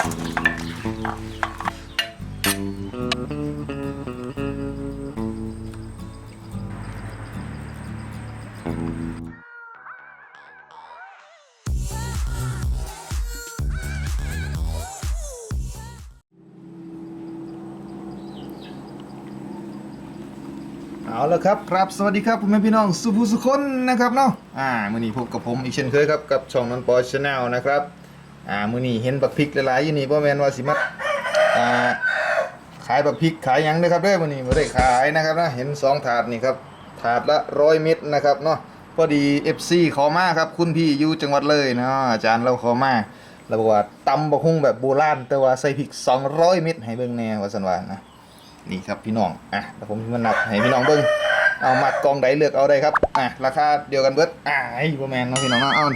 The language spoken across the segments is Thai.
เอาละครับครับ สวัสดีครับพ่อแม่พี่น้องสุภูสุคนนะครับเนาะอ่ามื้อนี้พบกับผมอีกเช่นเคยครับกับช่องนนปอชาแนลนะครับ อ่ามือนี้เห็นบักพริกหลายๆอยู่นี่บ่แมนว่าสิมาอ่าขายบักพริกขายหยังนะครับเด้อมือนี้บ่ได้ขายนะครับนะเห็นสองถาดนี่ครับถาดละ100เม็ดนะครับเนาะพอดี FC ขอมาครับคุณพี่อยู่จังหวัดเลยเนาะอาจารย์เราขอมาเราบอกว่าตำบักหุ่งแบบโบราณแต่ว่าใส่พริก 200 เม็ดให้เบิ่งแน่ว่าซั่นวานะนี่ครับพี่น้องอะเดี๋ยวผมมานับให้พี่น้องเบิ้งเอามัดกองใดเลือกเอาได้ครับอะราคาเดียวกันเบิดอ่าไอ้ประแมนเนาะพี่น้องเนาะเอา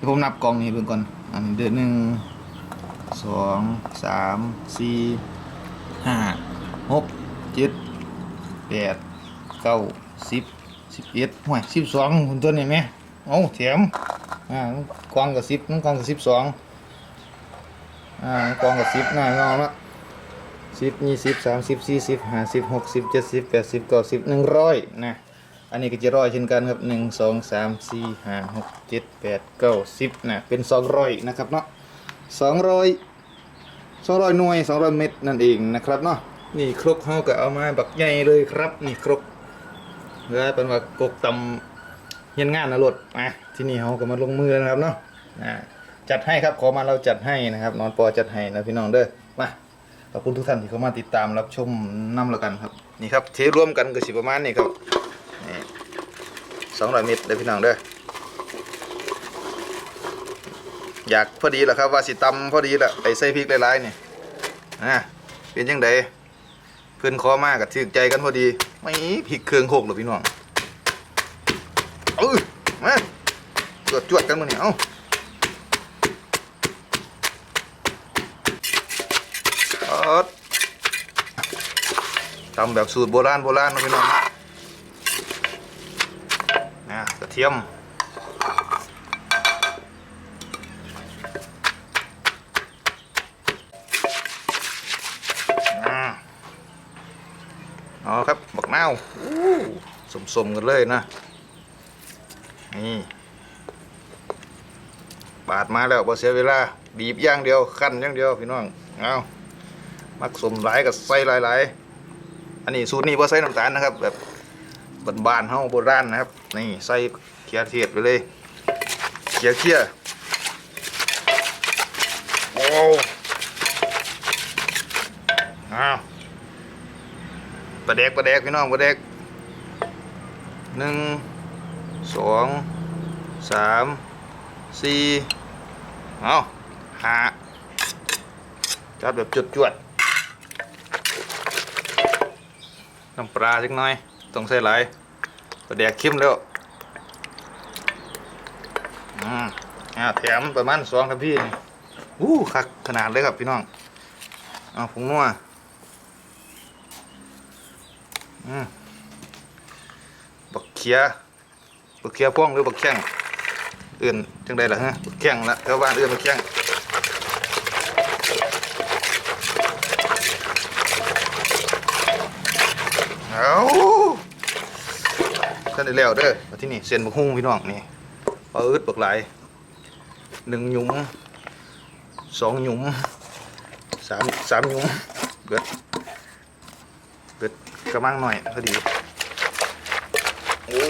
ดี๋ยวผมนับกล่องนี้เบิ่งก่อน อันเดือนหนึ่งสองสามสี่ห้าหกเจ็ดแปดเก้าสิบสิบเอ็ดห่วยสิบสองคุณตัวนี้ไหมเอาแถมอ่ากล่องกับสิบกล่องกับสิบสองอ่ากล่องกับสิบน่างองเนาะสิบยี่สิบสามสิบสี่สิบห้าสิบหกสิบเจ็ดสิบแปดสิบเก้าสิบหนึ่งร้อยนะ อันนี้ก็จะร้อยเช่นกันครับหนึ่งสองสามสี่ห้าหกเจ็ดแปดเก้าสิบนะเป็นสองร้อยนะครับเนาะสองร้อยสองร้อยหน่วยสองร้อยเม็ดนั่นเองนะครับเนาะนี่ครกเขาก็เอามาบักใหญ่เลยครับ นี่ครกเพื่อเป็นว่ากกตำเฮียนงานนะรถอะที่นี่เขาก็มาลงมือแล้วนะครับเนาะอ่าจัดให้ครับขอมาเราจัดให้นะครับนอนปอจัดให้นะพี่น้องเด้อมาขอบคุณทุกท่านที่เข้ามาติดตามรับชมน้ำแล้วกันครับ นี่ครับเทร่วมกันก็สิประมาณนี้ครับ นี่สองร้อยเมตรเลยพี่น้องเด้ออยากพอดีแหละครับว่าสิตำพอดีแหละไปใส่พริกหลายๆนี่อะเป็นยังไงเพื่อนคอมากกับถือใจกันพอดี ไม่พริกเครื่องโคกหรอพี่น้องเออมาจวดจวดกันมาเนี่ยเอ้าทำแบบสูตรโบราณโบราณนะพี่น้องนะนะกระ เทียมอ่าเอครับ บักนาวสมสมๆกันเลยนะ นี่ ปาดมาแล้วบ่เสียเวลา บีบย่างเดียว ขั้นย่างเดียว พี่น้อง เอามักสมหลายกับใส่หลายๆ อันนี้สูตรนี้บ่ใส่น้ำตาลนะครับแบบ บ้านๆเฮาโบราณนะครับ นี่ใส่เขียเทียดไปเลยเขียเขียโอ้อ้าวปลาแดกปลาแดกพี่น้องปลาแดกหนึ่งสองสามสี่เอาหาจัดแบบจวดจวดน้ำปลาสักหน่อย ต้องใส่หลาย ประแดกเข้มแล้วอืมอ่าแถมประมาณสองทัพพี่อู้คักขนาดเลยครับพี่น้องเอาผงนัวอืมบักเขียบักเขียพ่วงหรือบักแข้งอื่นจังใดล่ะฮะบักแข้งละแถวบ้านอื่นบักแข้ง เอา ท่านได้แล้วเด้อมาที่นี่เส้นบักฮุ้งพี่น้องนี่ปลาอึดบักหลายหนึ่งหยุมสองหยุมสามสามหยุมเบิดเบิดกระมังหน่อยพอดีโอ้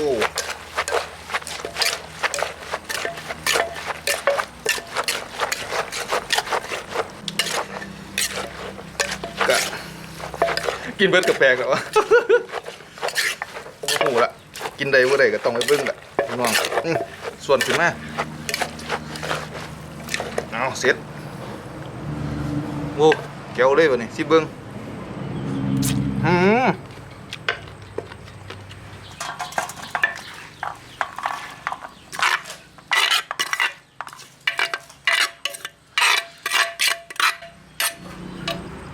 กะกินเบิดกับแปลกแล้ววะโอ้โหละ กินได้บ่ได้ก็ต้องไปเบิ่งละพี่น้องอื้อส่วนขึ้นมาเอาเสร็จโอ้แก้วเลยบ่นี่สิเบิ่งอืม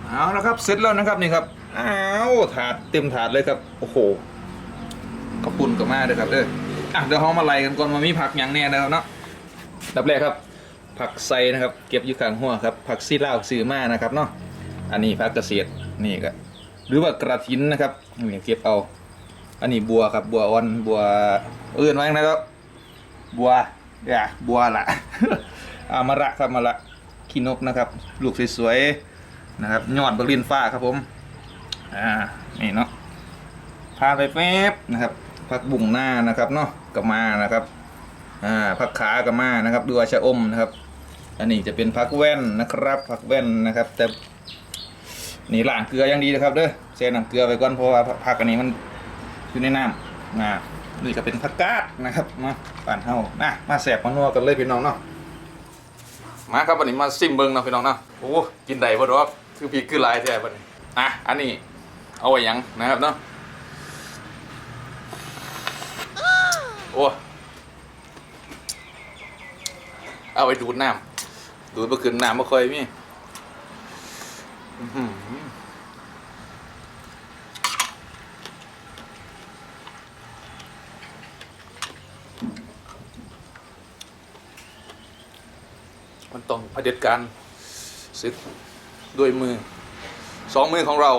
เอาแล้วครับเสร็จแล้วนะครับนี่ครับอ้าวถาดเต็มถาดเลยครับโอ้โห ขอบคุณกับมาเลยครับเด้ออะเดี๋ยวเรามาไล่กันก่อนมามีผักอย่างแน่นะครับเนาะดับแรกครับ ผักไซนะครับ เก็บอยู่ข้างหัวครับ ผักซีลาซื้อมานะครับเนาะอันนี้ผักเกษตรนี่ก็หรือว่ากระถินนะครับนี่เก็บเอา อันนี้บัวครับบัวอ่อนบัวเอื่นไว้นะครับบัวอย่าบัวละอามะระครับมะระขี้นกนะครับ ลูกสวยๆนะครับยอดบรินฟ้าครับผมอ่านี่เนาะพาไปแป๊บนะครับ ผักบุ่งหน้านะครับเนาะกับมานะครับอ่าผักขากับมานะครับดูอาชะอมนะครับ อันนี้จะเป็นผักแว่นนะครับผักแว่นนะครับ แต่นี่ล้างเกลือย่างดีนะครับเด้อแช่น้ำเกลือไปก่อนเพราะว่าผักอันนี้มันอยู่ในน้ำนะนี่ก็เป็นผักกาดนะครับมาป่านเฮานะมาแสบมานัวกันเลยพี่น้องเนาะมาครับวันนี้มาซิมเบิงเนาะพี่น้องเนาะโอ้กินได้บ่ดอกคือพีคือลายแท้บัดนี้อะอันนี้เอาไว้ยังนะครับเนาะ อ้เอาไว้ดูดน้ำดูดเมื่อคืนน้ำไม่ค่อยมีมันต้องเผด็จการศึกด้วยมือ สองมือของเรา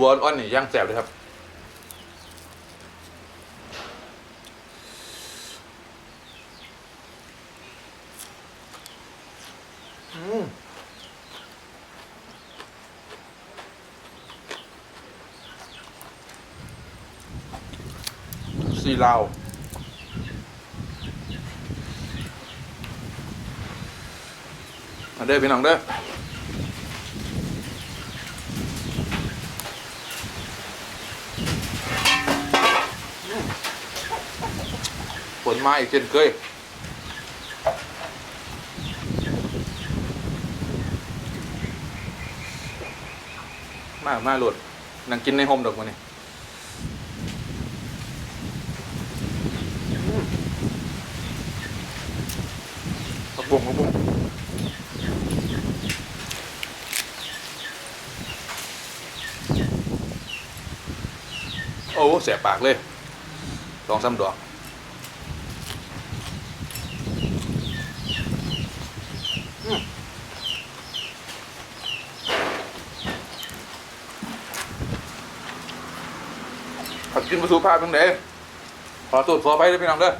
บัวอ่อนนี่ย่างแสบเลยครับสีลาวมาเด้อพี่น้องเด้อมฝน มาอีกเช่นเคยมามาโหลดนั่งกินในโฮมดอกมันนี่ผักบุ้งผักบุ้งโอ้เสียปากเลยสองสามดอก ผักกินประสูภาพทั้งเด้ขอตรวจขอไปด้วยพี่น้องเด้อ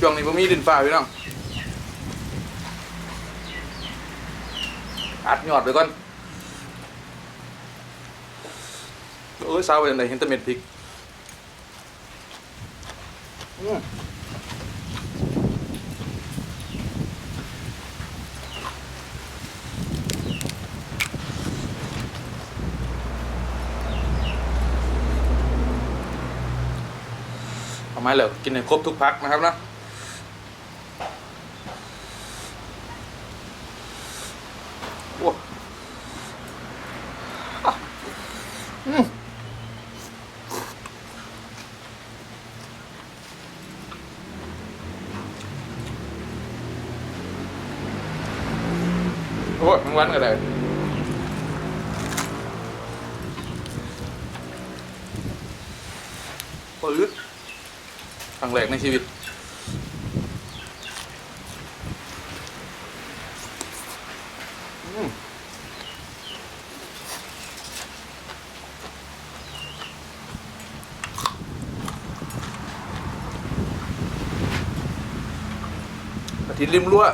ช่วงนี้ผมมีดินฟ้าพี่น้อง อัดยอดไปก่อนเอ้ยสาวไปไหนเห็นแตะเม็ดพริกเอาไม้เลยกินให้ครบทุกพักนะครับนะ โอ้อะอืมโอ้ยมัน วันกันเลยปื๊ดครั้งแรกในชีวิตอาทิตย์ริมรั้ว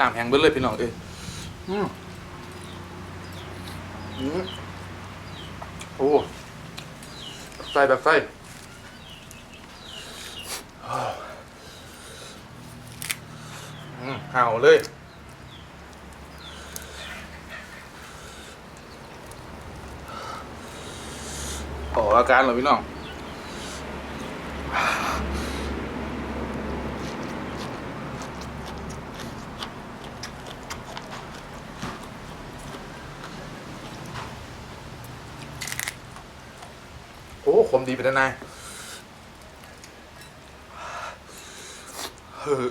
น้ำแห้งเบิดเลยพี่น้องเอ้ยอืมอืมโอ้ใส่แบบใส่อืมห่าวเลย ออกอาการเหรอพี่น้อง คมดีไปด้านในเฮ้ย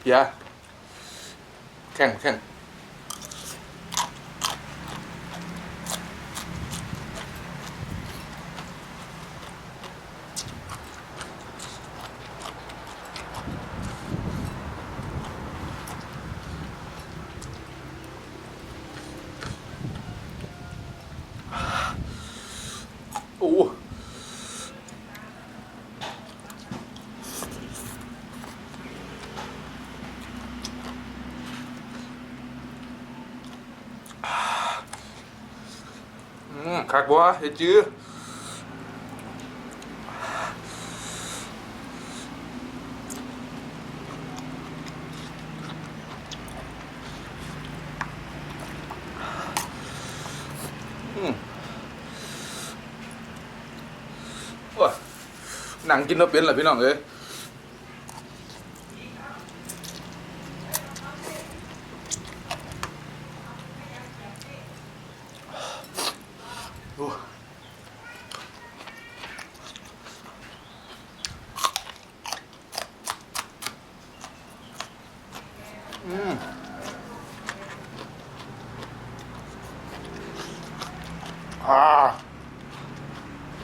เพียแข่งแข่ง คักบัวเฮจื้อืมโอ้ยหนังกินแล้วเป็นเหรอพี่น้องเอ้ย โอ้อืมอ่า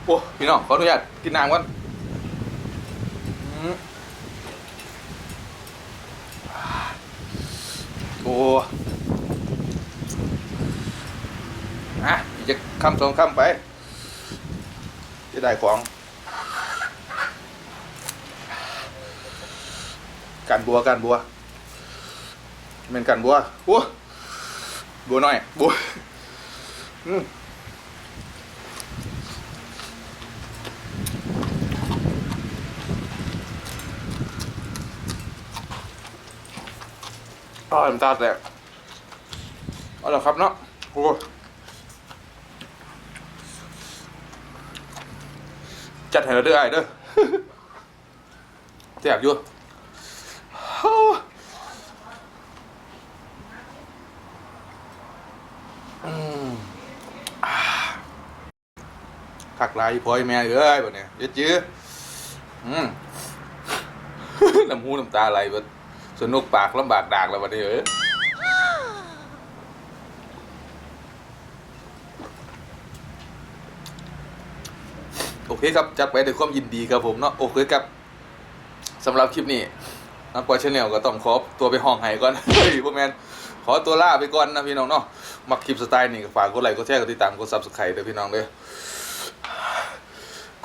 โอ้พี่น้องขออนุญาตกินน้ำก่อนอืมโอ้อะอีกจะ คำสองคำไปจะได้ของกันบัวกันบัวเป็นกันบัวบัวบัวหน่อยบัวอืมอ๋อน้ำตาแตกเอาละครับเนาะโอ้ จัดให้เราด้อไอ้เด้อแตกอยู่คักลายพอยแม่เอ้ยแบบเนี้ยเยอะจื้ออืมน้ำหูน้ำตาไหลเบิดสนุกปากลำบากดากแล้ววันนี้เออ เคครับจัดไปด้วยความยินดีครับผมเนาะโอเคครับสำหรับคลิปนี้นักปอยชาแนลก็ต้องขอตัวไปห้องไห้ก่อนเฮ้ยพวกแมนขอตัวล่าไปก่อนนะพี่น้องเนาะมักคลิปสไตล์นี่ฝากกดไลค์กดแชร์กดติดตามกดซับสไครต์ด้วยพี่น้องเลย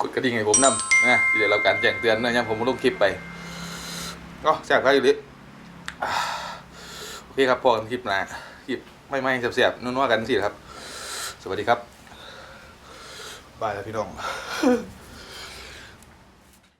กดกระดิ่งให้ผมนำนะที่เดี๋ยวเราการแจ้งเตือนนะยังผมลงคลิปไปก็แซ่บครับอยู่ดิโอเคครับพอกันคลิปหนะคลิปไม่ไม่เสียบๆนุ่นว่ากันสิครับ สวัสดีครับ บายแล้วพี่น้อง